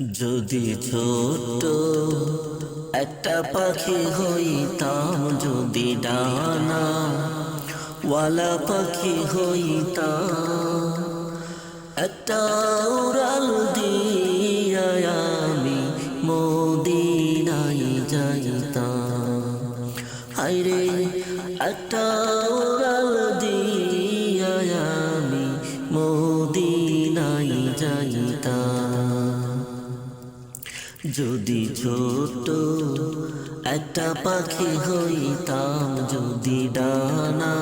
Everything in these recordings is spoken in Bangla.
যদি ছোট একটা পাখি হইতাম, যদি ডানা ওয়ালা পাখি হইতাম, একটা উড়াল দিয়া আমি মদিনাই যাইতাম। হাইরে একটা উড়াল যদি ছোট একটা পাখি হইতাম, যদি ডানা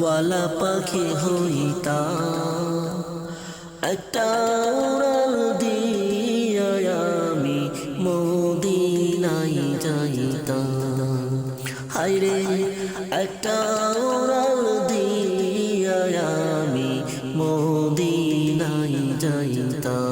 ওয়ালা পাখি হইতাম, একটা উড়াল দিয়া আমি মদিনাই যাইতাম। হাইরে একটা উড়াল দিয়া আমি মদিনাই যাইতাম।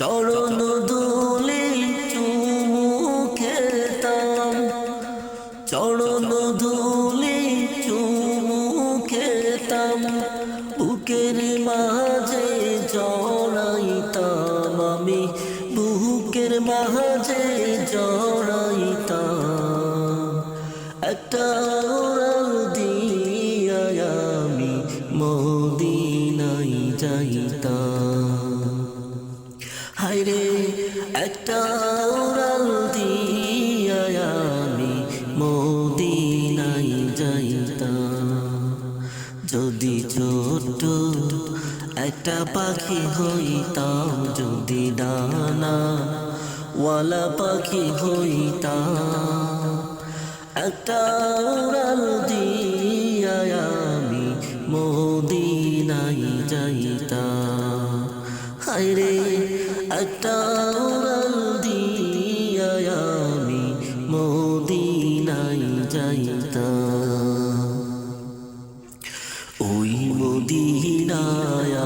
চরণ দুলে চুমু খেতাম চরণ ধুলে চুমু খেতাম বুকের মাঝে জড়াইতাম আমি, বুকের মাঝে জড়াইতাম। একটা উড়াল দিয়া আমি মদিনাই যাইতাম। হাইরে একটা উড়াল দিয়া আমি মদিনাই যাইতাম। যদি ছোট একটা পাখি হইতাম, যদি ডানা ওয়ালা পাখি হইতাম, একটা উড়াল দিয়া আমি মদিনাই যাইতাম। তাওরাল দিয়া আমি মদিনায় যাইতাম। ওই মদিনায়